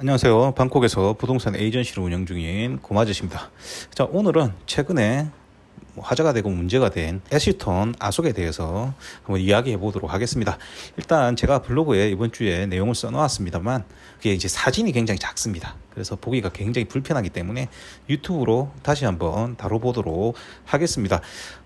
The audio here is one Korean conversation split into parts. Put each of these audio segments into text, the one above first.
안녕하세요. 방콕에서 부동산 에이전시를 운영 중인 고마저씨입니다. 자, 오늘은 최근에 뭐 화제가 되고 문제가 된 애쉬톤 아속에 대해서 한번 이야기해 보도록 하겠습니다. 일단 제가 블로그에 이번 주에 내용을 써놓았습니다만 그게 이제 사진이 굉장히 작습니다. 그래서 보기가 굉장히 불편하기 때문에 유튜브로 다시 한번 다뤄보도록 하겠습니다.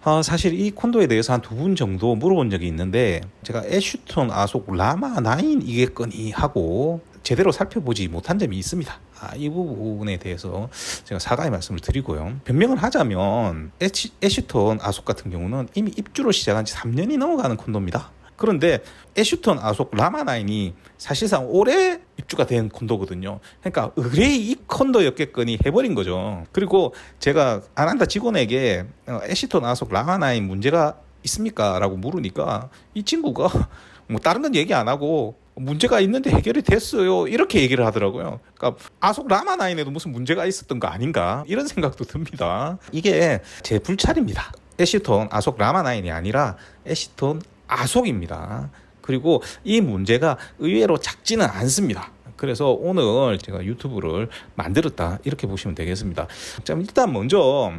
어, 사실 이 콘도에 대해서 한 두 분 정도 물어본 적이 있는데 제가 애쉬톤 아속 라마 9이겠거니 하고 제대로 살펴보지 못한 점이 있습니다. 아, 이 부분에 대해서 제가 사과의 말씀을 드리고요. 변명을 하자면 애쉬, 애쉬톤 아속 같은 경우는 이미 입주를 시작한 지 3년이 넘어가는 콘도입니다. 그런데 애쉬톤 아속 라마나인이 사실상 올해 입주가 된 콘도거든요. 그러니까 의뢰이 이 콘도였겠거니 해버린 거죠. 그리고 제가 아난다 직원에게 어, 애쉬톤 아속 라마나인 문제가 있습니까? 라고 물으니까 이 친구가 뭐 다른 건 얘기 안 하고 문제가 있는데 해결이 됐어요. 이렇게 얘기를 하더라고요. 그러니까 아속 라마나인에도 무슨 문제가 있었던 거 아닌가 이런 생각도 듭니다. 이게 제 불찰입니다. 애시톤 아속 라마나인이 아니라 애시톤 아속입니다. 그리고 이 문제가 의외로 작지는 않습니다. 그래서 오늘 제가 유튜브를 만들었다 이렇게 보시면 되겠습니다. 자, 일단 먼저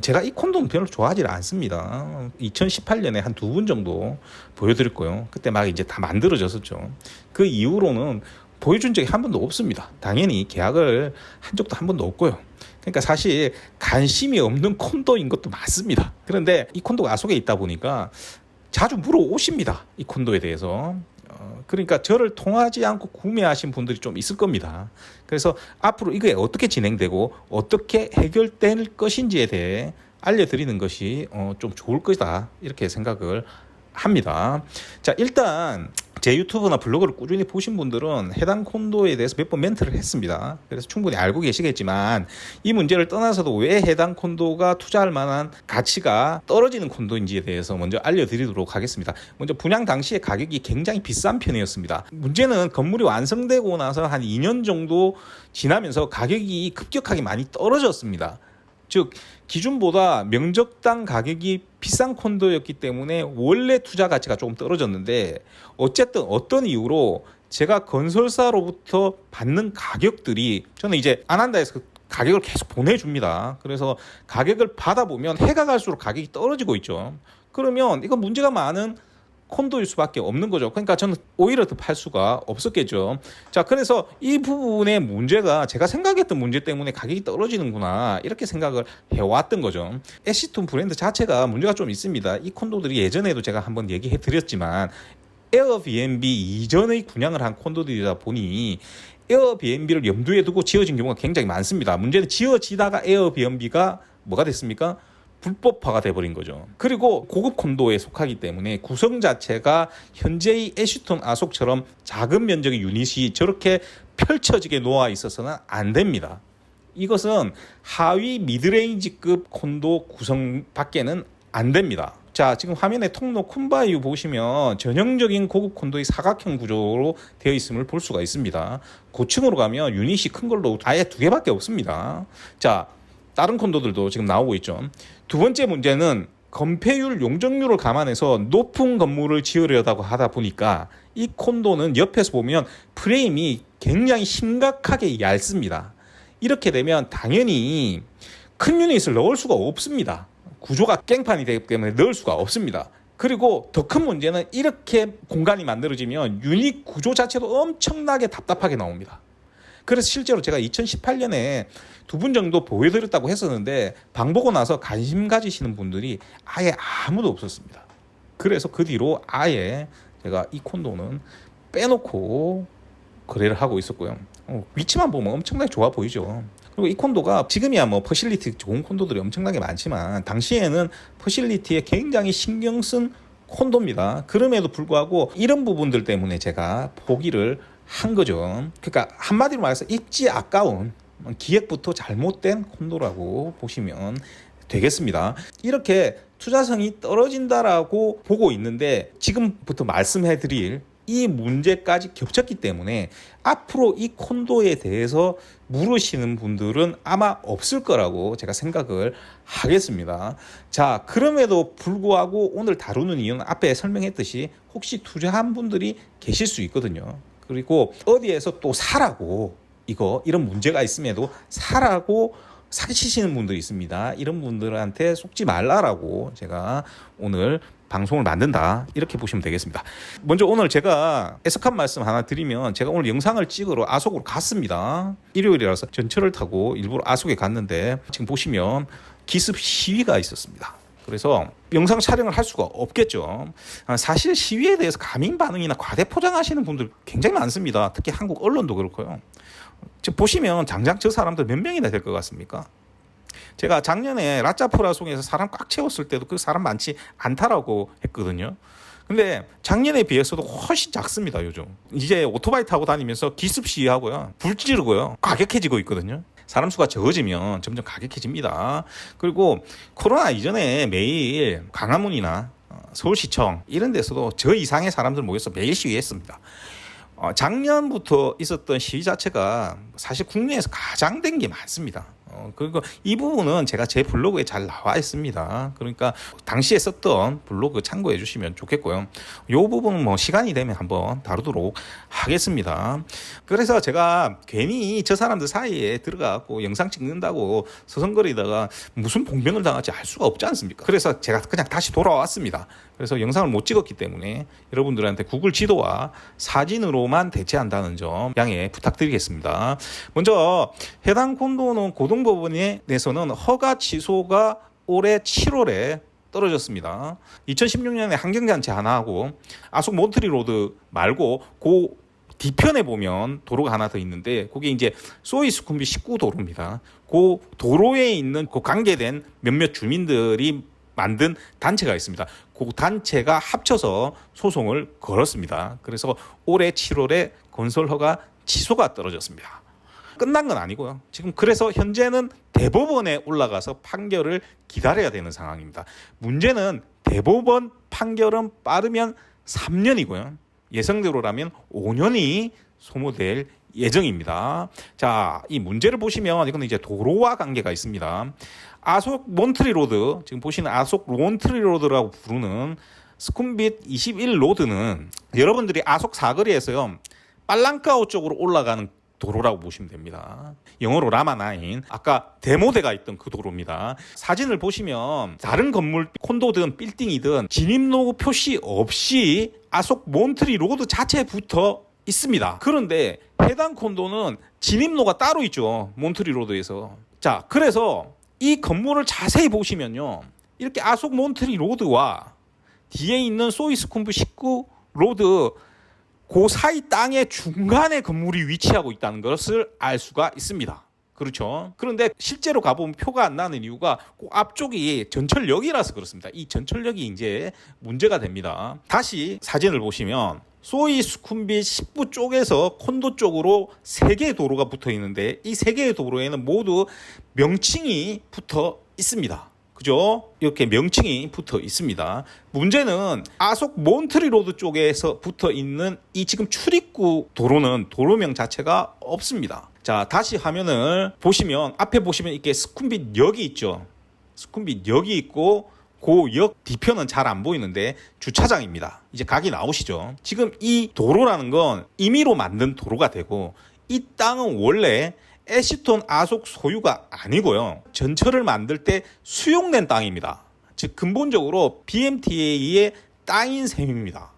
제가 이 콘돔 별로 좋아하지 않습니다. 2018년에 한 두 분 정도 보여드릴 거예요. 그때 막 이제 다 만들어졌었죠. 그 이후로는 보여준 적이 한 번도 없습니다. 당연히 계약을 한 적도 한 번도 없고요. 그러니까 사실 관심이 없는 콘도인 것도 맞습니다. 그런데 이 콘도가 아속에 있다 보니까 자주 물어오십니다. 이 콘도에 대해서. 어, 그러니까 저를 통하지 않고 구매하신 분들이 좀 있을 겁니다. 그래서 앞으로 이게 어떻게 진행되고 어떻게 해결될 것인지에 대해 알려드리는 것이 어, 좀 좋을 것이다. 이렇게 생각을 합니다. 자, 일단 제 유튜브나 블로그를 꾸준히 보신 분들은 해당 콘도에 대해서 몇 번 멘트를 했습니다. 그래서 충분히 알고 계시겠지만 이 문제를 떠나서도 왜 해당 콘도가 투자할 만한 가치가 떨어지는 콘도인지에 대해서 먼저 알려드리도록 하겠습니다. 먼저 분양 당시에 가격이 굉장히 비싼 편이었습니다. 문제는 건물이 완성되고 나서 한 2년 정도 지나면서 가격이 급격하게 많이 떨어졌습니다. 즉 기준보다 명적당 가격이 비싼 콘도였기 때문에 원래 투자 가치가 조금 떨어졌는데 어쨌든 어떤 이유로 제가 건설사로부터 받는 가격들이 저는 이제 안 한다에서 그 가격을 계속 보내줍니다. 그래서 가격을 받아보면 해가 갈수록 가격이 떨어지고 있죠. 그러면 이건 문제가 많은 콘도일 수밖에 없는 거죠. 그러니까 저는 오히려 더 팔 수가 없었겠죠. 자, 그래서 이 부분의 문제가 제가 생각했던 문제 때문에 가격이 떨어지는구나 이렇게 생각을 해왔던 거죠. 애쉬톤 브랜드 자체가 문제가 좀 있습니다. 이 콘도들이 예전에도 제가 한번 얘기해 드렸지만 에어비앤비 이전의 분양을 한 콘도들이다 보니 에어비앤비를 염두에 두고 지어진 경우가 굉장히 많습니다. 문제는 지어지다가 에어비앤비가 뭐가 됐습니까? 불법화가 돼버린 거죠. 그리고 고급 콘도에 속하기 때문에 구성 자체가 현재의 애쉬톤 아속처럼 작은 면적의 유닛이 저렇게 펼쳐지게 놓아 있어서는 안 됩니다. 이것은 하위 미드레인지급 콘도 구성 밖에는 안 됩니다. 자, 지금 화면에 통로 쿤바이유 보시면 전형적인 고급 콘도의 사각형 구조로 되어 있음을 볼 수가 있습니다. 고층으로 가면 유닛이 큰 걸로 아예 두 개밖에 없습니다. 자, 다른 콘도들도 지금 나오고 있죠. 두 번째 문제는 건폐율 용적률을 감안해서 높은 건물을 지으려다고 하다 보니까 이 콘도는 옆에서 보면 프레임이 굉장히 심각하게 얇습니다. 이렇게 되면 당연히 큰 유닛을 넣을 수가 없습니다. 구조가 깽판이 되기 때문에 넣을 수가 없습니다. 그리고 더 큰 문제는 이렇게 공간이 만들어지면 유닛 구조 자체도 엄청나게 답답하게 나옵니다. 그래서 실제로 제가 2018년에 두 분 정도 보여드렸다고 했었는데 방 보고 나서 관심 가지시는 분들이 아예 아무도 없었습니다. 그래서 그 뒤로 아예 제가 이 콘도는 빼놓고 거래를 하고 있었고요. 어, 위치만 보면 엄청나게 좋아 보이죠. 그리고 이 콘도가 지금이야 뭐 퍼실리티 좋은 콘도들이 엄청나게 많지만 당시에는 퍼실리티에 굉장히 신경 쓴 콘도입니다. 그럼에도 불구하고 이런 부분들 때문에 제가 포기를 한 거죠. 그러니까 한마디로 말해서 입지 아까운 기획부터 잘못된 콘도라고 보시면 되겠습니다. 이렇게 투자성이 떨어진다라고 보고 있는데 지금부터 말씀해 드릴 이 문제까지 겹쳤기 때문에 앞으로 이 콘도에 대해서 물으시는 분들은 아마 없을 거라고 제가 생각을 하겠습니다. 자, 그럼에도 불구하고 오늘 다루는 이유는 앞에 설명했듯이 혹시 투자한 분들이 계실 수 있거든요. 그리고 어디에서 또 사라고 이거 이런 문제가 있음에도 사라고 사기치시는 분들이 있습니다. 이런 분들한테 속지 말라라고 제가 오늘 방송을 만든다 이렇게 보시면 되겠습니다. 먼저 오늘 제가 애석한 말씀 하나 드리면 제가 오늘 영상을 찍으러 아속으로 갔습니다. 일요일이라서 전철을 타고 일부러 아속에 갔는데 지금 보시면 기습 시위가 있었습니다. 그래서 영상 촬영을 할 수가 없겠죠. 아, 사실 시위에 대해서 가민 반응이나 과대 포장하시는 분들 굉장히 많습니다. 특히 한국 언론도 그렇고요. 보시면 장장 저 사람들 몇 명이나 될 것 같습니까? 제가 작년에 라짜프라송에서 사람 꽉 채웠을 때도 그 사람 많지 않다라고 했거든요. 근데 작년에 비해서도 훨씬 작습니다, 요즘. 이제 오토바이 타고 다니면서 기습 시위하고요. 불 지르고요. 가격해지고 있거든요. 사람 수가 적어지면 점점 가격해집니다. 그리고 코로나 이전에 매일 강화문이나 어, 서울시청 이런 데서도 저 이상의 사람들 모여서 매일 시위했습니다. 어, 작년부터 있었던 시위 자체가 사실 국내에서 가장 된 게 많습니다. 어, 그리고 이 부분은 제가 제 블로그에 잘 나와 있습니다. 그러니까 당시에 썼던 블로그 참고해 주시면 좋겠고요. 이 부분은 뭐 시간이 되면 한번 다루도록 하겠습니다. 그래서 제가 괜히 저 사람들 사이에 들어가고 영상 찍는다고 서성거리다가 무슨 봉변을 당할지 알 수가 없지 않습니까? 그래서 제가 그냥 다시 돌아왔습니다. 그래서 영상을 못 찍었기 때문에 여러분들한테 구글 지도와 사진으로만 대체한다는 점 양해 부탁드리겠습니다. 먼저 해당 콘도는 고등 법원에 내서는 허가 취소가 올해 7월에 떨어졌습니다. 2016년에 환경단체 하나 하고 아속 몬트리 로드 말고 고 뒤편에 보면 도로가 하나 더 있는데 그게 이제 소이 스쿰비 19도로입니다. 그 도로에 있는 그 관계된 몇몇 주민들이 만든 단체가 있습니다. 그 단체가 합쳐서 소송을 걸었습니다. 그래서 올해 7월에 건설 허가 취소가 떨어졌습니다. 끝난 건 아니고요. 지금 그래서 현재는 대법원에 올라가서 판결을 기다려야 되는 상황입니다. 문제는 대법원 판결은 빠르면 3년이고요. 예상대로라면 5년이 소모될 예정입니다. 자, 이 문제를 보시면 이거는 이제 도로와 관계가 있습니다. 아속 몬트리 로드, 지금 보시는 아속 몬트리 로드라고 부르는 스쿰빗 21 로드는 여러분들이 아속 사거리에서요. 빨랑카오 쪽으로 올라가는 도로라고 보시면 됩니다. 영어로 라마나인. 아까 데모대가 있던 그 도로입니다. 사진을 보시면 다른 건물 콘도든 빌딩이든 진입로고 표시 없이 아속 몬트리 로드 자체에 붙어 있습니다. 그런데 해당 콘도는 진입로가 따로 있죠. 몬트리 로드에서. 자, 그래서 이 건물을 자세히 보시면요. 이렇게 아속 몬트리 로드와 뒤에 있는 소이스쿰브 19 로드 그 사이 땅의 중간에 건물이 위치하고 있다는 것을 알 수가 있습니다. 그렇죠. 그런데 실제로 가보면 표가 안 나는 이유가 그 앞쪽이 전철역이라서 그렇습니다. 이 전철역이 이제 문제가 됩니다. 다시 사진을 보시면 소위 수쿰비 10부 쪽에서 콘도 쪽으로 세 개의 도로가 붙어 있는데 이세 개의 도로에는 모두 명칭이 붙어 있습니다. 그죠? 이렇게 명칭이 붙어 있습니다. 문제는 아속 몬트리 로드 쪽에서 붙어 있는 이 지금 출입구 도로는 도로명 자체가 없습니다. 자, 다시 화면을 보시면 앞에 보시면 이렇게 스쿰빗 역이 있죠. 스쿰빗 역이 있고 그역 뒤편은 잘 안 보이는데 주차장입니다. 이제 각이 나오시죠. 지금 이 도로라는 건 임의로 만든 도로가 되고 이 땅은 원래 에시톤 아속 소유가 아니고요. 전철을 만들 때 수용된 땅입니다. 즉 근본적으로 BMTA의 땅인 셈입니다.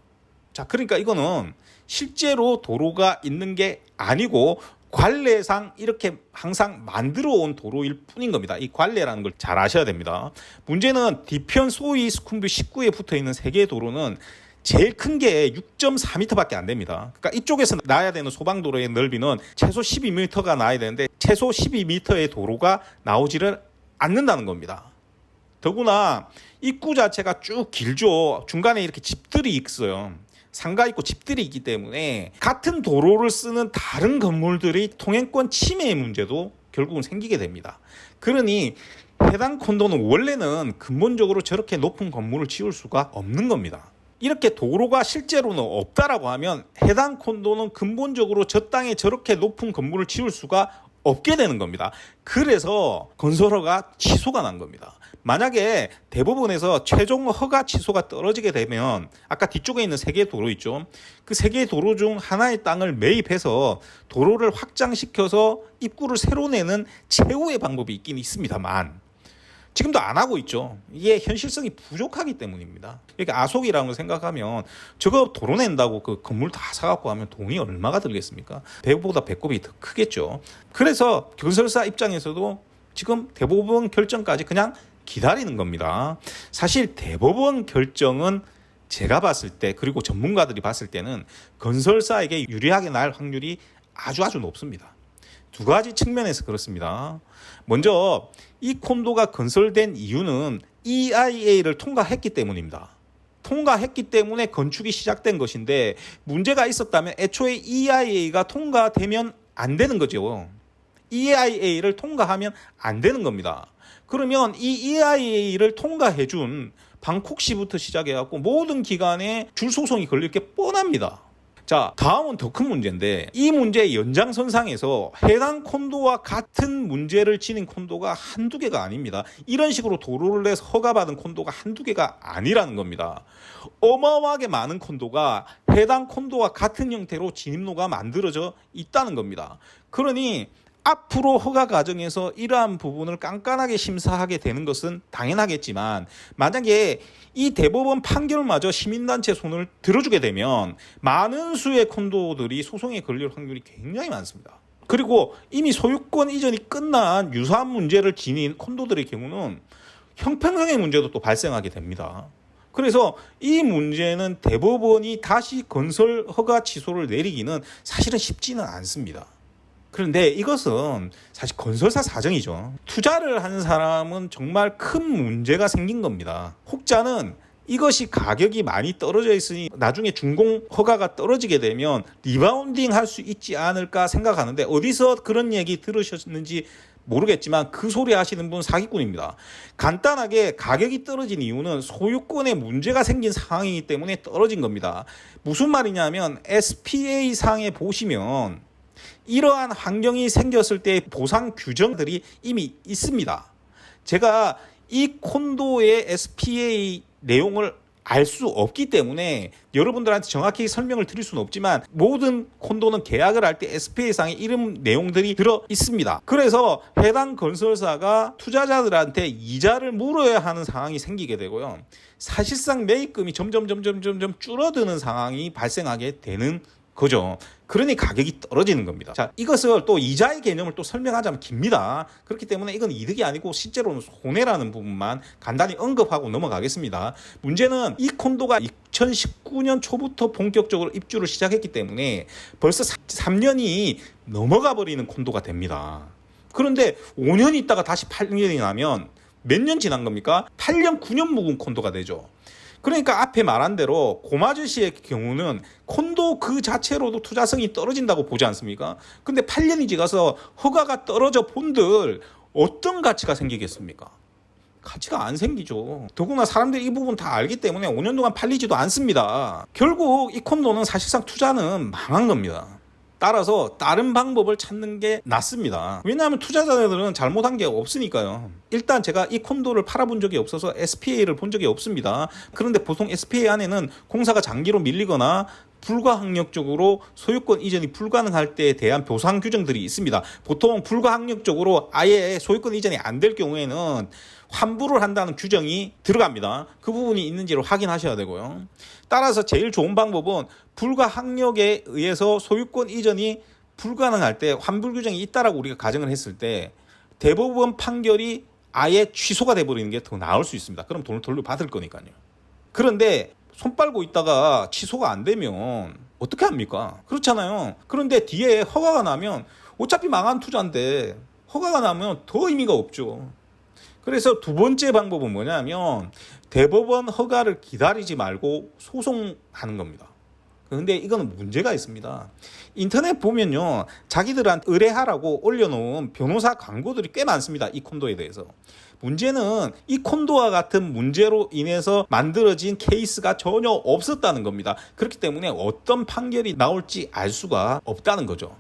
자, 그러니까 이거는 실제로 도로가 있는 게 아니고 관례상 이렇게 항상 만들어 온 도로일 뿐인 겁니다. 이 관례라는 걸 잘 아셔야 됩니다. 문제는 뒤편 소위 스쿰비 19에 붙어 있는 세 개의 도로는 제일 큰 게 6.4m밖에 안 됩니다. 그러니까 이쪽에서 나야 되는 소방도로의 넓이는 최소 12m가 나야 되는데 최소 12m의 도로가 나오지를 않는다는 겁니다. 더구나 입구 자체가 쭉 길죠. 중간에 이렇게 집들이 있어요. 상가 있고 집들이 있기 때문에 같은 도로를 쓰는 다른 건물들이 통행권 침해의 문제도 결국은 생기게 됩니다. 그러니 해당 콘도는 원래는 근본적으로 저렇게 높은 건물을 지을 수가 없는 겁니다. 이렇게 도로가 실제로는 없다라고 하면 해당 콘도는 근본적으로 저 땅에 저렇게 높은 건물을 지을 수가 없게 되는 겁니다. 그래서 건설허가 취소가 난 겁니다. 만약에 대법원에서 최종 허가 취소가 떨어지게 되면 아까 뒤쪽에 있는 세 개의 도로 있죠. 그 세 개의 도로 중 하나의 땅을 매입해서 도로를 확장시켜서 입구를 새로 내는 최후의 방법이 있긴 있습니다만 지금도 안 하고 있죠. 이게 현실성이 부족하기 때문입니다. 이렇게 아속이라는 걸 생각하면 저거 도로 낸다고 그 건물 다 사갖고 하면 돈이 얼마가 들겠습니까? 배보다 배꼽이 더 크겠죠. 그래서 건설사 입장에서도 지금 대법원 결정까지 그냥 기다리는 겁니다. 사실 대법원 결정은 제가 봤을 때 그리고 전문가들이 봤을 때는 건설사에게 유리하게 날 확률이 아주 아주 높습니다. 두 가지 측면에서 그렇습니다. 먼저 이 콘도가 건설된 이유는 EIA를 통과했기 때문입니다. 통과했기 때문에 건축이 시작된 것인데 문제가 있었다면 애초에 EIA가 통과되면 안 되는 거죠. EIA를 통과하면 안 되는 겁니다. 그러면 이 EIA를 통과해준 방콕시부터 시작해갖고 모든 기관에 줄 소송이 걸릴 게 뻔합니다. 자, 다음은 더 큰 문제인데 이 문제의 연장선상에서 해당 콘도와 같은 문제를 지닌 콘도가 한두 개가 아닙니다. 이런 식으로 도로를 내서 허가받은 콘도가 한두 개가 아니라는 겁니다. 어마어마하게 많은 콘도가 해당 콘도와 같은 형태로 진입로가 만들어져 있다는 겁니다. 그러니 앞으로 허가 과정에서 이러한 부분을 깐깐하게 심사하게 되는 것은 당연하겠지만 만약에 이 대법원 판결마저 시민단체 손을 들어주게 되면 많은 수의 콘도들이 소송에 걸릴 확률이 굉장히 많습니다. 그리고 이미 소유권 이전이 끝난 유사한 문제를 지닌 콘도들의 경우는 형평성의 문제도 또 발생하게 됩니다. 그래서 이 문제는 대법원이 다시 건설 허가 취소를 내리기는 사실은 쉽지는 않습니다. 그런데 이것은 사실 건설사 사정이죠. 투자를 한 사람은 정말 큰 문제가 생긴 겁니다. 혹자는 이것이 가격이 많이 떨어져 있으니 나중에 준공 허가가 떨어지게 되면 리바운딩 할 수 있지 않을까 생각하는데 어디서 그런 얘기 들으셨는지 모르겠지만 그 소리 하시는 분 사기꾼입니다. 간단하게 가격이 떨어진 이유는 소유권에 문제가 생긴 상황이기 때문에 떨어진 겁니다. 무슨 말이냐면 SPA 상에 보시면 이러한 환경이 생겼을 때 보상 규정들이 이미 있습니다. 제가 이 콘도의 SPA 내용을 알 수 없기 때문에 여러분들한테 정확히 설명을 드릴 수는 없지만 모든 콘도는 계약을 할 때 SPA상의 이름 내용들이 들어 있습니다. 그래서 해당 건설사가 투자자들한테 이자를 물어야 하는 상황이 생기게 되고요. 사실상 매입금이 점점 점점 점점 줄어드는 상황이 발생하게 되는 거죠. 그러니 가격이 떨어지는 겁니다. 자, 이것을 또 이자의 개념을 또 설명하자면 깁니다. 그렇기 때문에 이건 이득이 아니고 실제로는 손해라는 부분만 간단히 언급하고 넘어가겠습니다. 문제는 이 콘도가 2019년 초부터 본격적으로 입주를 시작했기 때문에 벌써 3년이 넘어가 버리는 콘도가 됩니다. 그런데 5년 있다가 다시 8년이 나면 몇 년 지난 겁니까? 8년, 9년 묵은 콘도가 되죠. 그러니까 앞에 말한 대로 고마저씨의 경우는 콘도 그 자체로도 투자성이 떨어진다고 보지 않습니까? 근데 8년이 지가서 허가가 떨어져 본들 어떤 가치가 생기겠습니까? 가치가 안 생기죠. 더구나 사람들이 이 부분 다 알기 때문에 5년 동안 팔리지도 않습니다. 결국 이 콘도는 사실상 투자는 망한 겁니다. 따라서 다른 방법을 찾는 게 낫습니다. 왜냐하면 투자자들은 잘못한 게 없으니까요. 일단 제가 이 콘도를 팔아본 적이 없어서 SPA를 본 적이 없습니다. 그런데 보통 SPA 안에는 공사가 장기로 밀리거나 불가항력적으로 소유권 이전이 불가능할 때에 대한 보상 규정들이 있습니다. 보통 불가항력적으로 아예 소유권 이전이 안 될 경우에는 환불을 한다는 규정이 들어갑니다. 그 부분이 있는지를 확인하셔야 되고요. 따라서 제일 좋은 방법은 불가항력에 의해서 소유권 이전이 불가능할 때 환불 규정이 있다라고 우리가 가정을 했을 때 대법원 판결이 아예 취소가 돼버리는 게 더 나을 수 있습니다. 그럼 돈을 돌려받을 거니까요. 그런데 손 빨고 있다가 취소가 안 되면 어떻게 합니까? 그렇잖아요. 그런데 뒤에 허가가 나면 어차피 망한 투자인데 허가가 나면 더 의미가 없죠. 그래서 두 번째 방법은 뭐냐면 대법원 허가를 기다리지 말고 소송하는 겁니다. 그런데 이거는 문제가 있습니다. 인터넷 보면요. 자기들한테 의뢰하라고 올려놓은 변호사 광고들이 꽤 많습니다. 이 콘도에 대해서. 문제는 이 콘도와 같은 문제로 인해서 만들어진 케이스가 전혀 없었다는 겁니다. 그렇기 때문에 어떤 판결이 나올지 알 수가 없다는 거죠.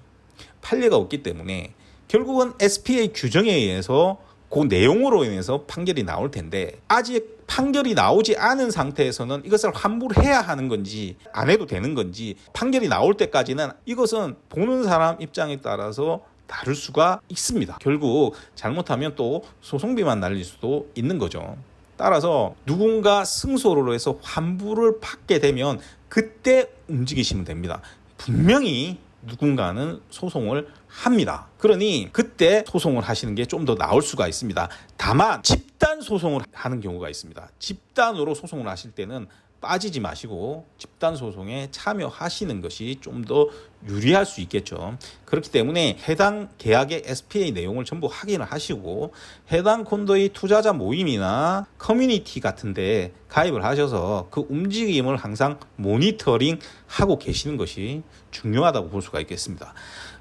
판례가 없기 때문에 결국은 SPA 규정에 의해서 그 내용으로 인해서 판결이 나올 텐데 아직 판결이 나오지 않은 상태에서는 이것을 환불을 해야 하는 건지 안 해도 되는 건지 판결이 나올 때까지는 이것은 보는 사람 입장에 따라서 다를 수가 있습니다. 결국 잘못하면 또 소송비만 날릴 수도 있는 거죠. 따라서 누군가 승소로 해서 환불을 받게 되면 그때 움직이시면 됩니다. 분명히 누군가는 소송을 합니다. 그러니 그때 소송을 하시는 게 좀 더 나을 수가 있습니다. 다만 집 단 소송을 하는 경우가 있습니다. 집단으로 소송을 하실 때는 빠지지 마시고 집단 소송에 참여하시는 것이 좀 더 유리할 수 있겠죠. 그렇기 때문에 해당 계약의 SPA 내용을 전부 확인을 하시고 해당 콘도의 투자자 모임이나 커뮤니티 같은데 가입을 하셔서 그 움직임을 항상 모니터링 하고 계시는 것이 중요하다고 볼 수가 있겠습니다.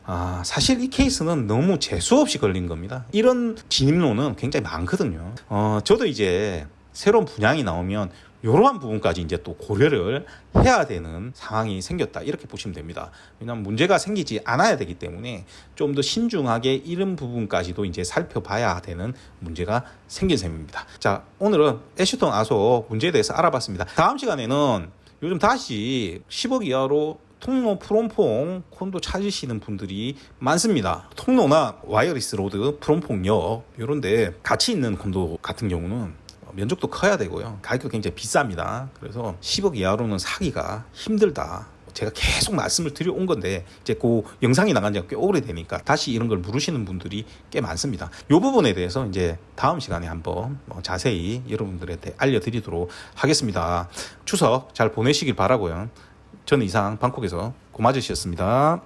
아, 사실 이 케이스는 너무 재수없이 걸린 겁니다. 이런 진입로는 굉장히 많거든요. 어, 저도 이제 새로운 분양이 나오면 이러한 부분까지 이제 또 고려를 해야 되는 상황이 생겼다 이렇게 보시면 됩니다. 왜냐하면 문제가 생기지 않아야 되기 때문에 좀 더 신중하게 이런 부분까지도 이제 살펴봐야 되는 문제가 생긴 셈입니다. 자 오늘은 애쉬톤 아소 문제에 대해서 알아봤습니다. 다음 시간에는 요즘 다시 10억 이하로 통로 프롬퐁 콘도 찾으시는 분들이 많습니다. 통로나 와이어리스 로드, 프롬퐁역 이런데 같이 있는 콘도 같은 경우는 면적도 커야 되고요. 가격도 굉장히 비쌉니다. 그래서 10억 이하로는 사기가 힘들다. 제가 계속 말씀을 드려온 건데 이제 그 영상이 나간 지가 꽤 오래되니까 다시 이런 걸 물으시는 분들이 꽤 많습니다. 이 부분에 대해서 이제 다음 시간에 한번 뭐 자세히 여러분들한테 알려드리도록 하겠습니다. 추석 잘 보내시길 바라고요. 저는 이상 방콕에서 고마저씨였습니다.